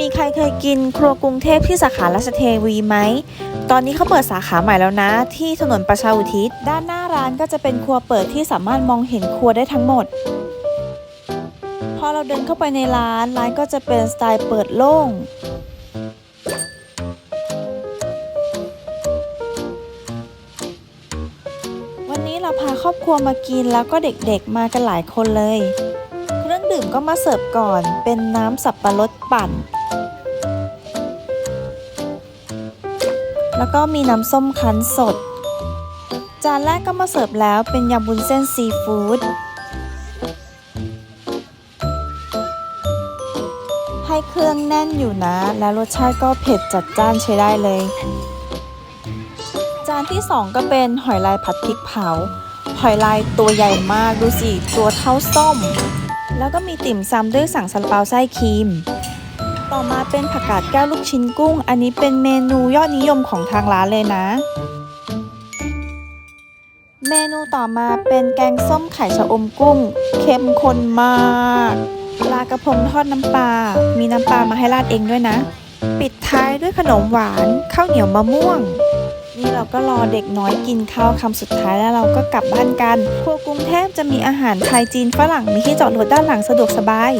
มีใครเคยกินครัวกรุงเทพที่สาขาราชเทวีไหม ตอนนี้เขาเปิดสาขาใหม่แล้วนะ ที่ถนนประชาอุทิศ ด้านหน้าร้านก็จะเป็นครัวเปิดที่สามารถมองเห็นครัวได้ทั้งหมด พอเราเดินเข้าไปในร้าน ร้านก็จะเป็นสไตล์เปิดโล่ง วันนี้เราพาครอบครัวมากินแล้วก็เด็กๆมากันหลายคนเลยเครื่องดื่มก็มาเสิร์ฟก่อน เป็นน้ำสับปะรดปั่น แล้วก็มีน้ำส้มคั้นสด จานแรกก็มาเสิร์ฟแล้วเป็นยำบุญเส้นซีฟู้ดให้เครื่องแน่นอยู่นะ และรสชาติก็เผ็ดจัดจ้านใช้ได้เลย จานที่ 2 ก็เป็นหอยลายผัดพริกเผา หอยลายตัวใหญ่มากดูสิ ตัวเท่าส้ม แล้วก็มีติ่มซำด้วยสั่งซาลาเปาไส้ครีม ต่อมาเป็นผักกาดแก้วลูกชิ้นกุ้ง อันนี้เป็นเมนูยอดนิยมของทางร้านเลยนะ เมนูต่อมาเป็นแกงส้มไข่ชะอมกุ้ง เข้มข้นมากปลากระพงทอดน้ำปลา มีน้ำปลามาให้ราดเองด้วยนะ ปิดท้ายด้วยขนมหวานข้าวเหนียวมะม่วง นี่เราก็รอเด็กน้อยกินข้าวคำสุดท้ายแล้วเราก็กลับบ้านกันครัวกรุงเทพจะมีอาหารไทยจีนฝรั่งมีที่จอดรถด้านหลังสะดวกสบาย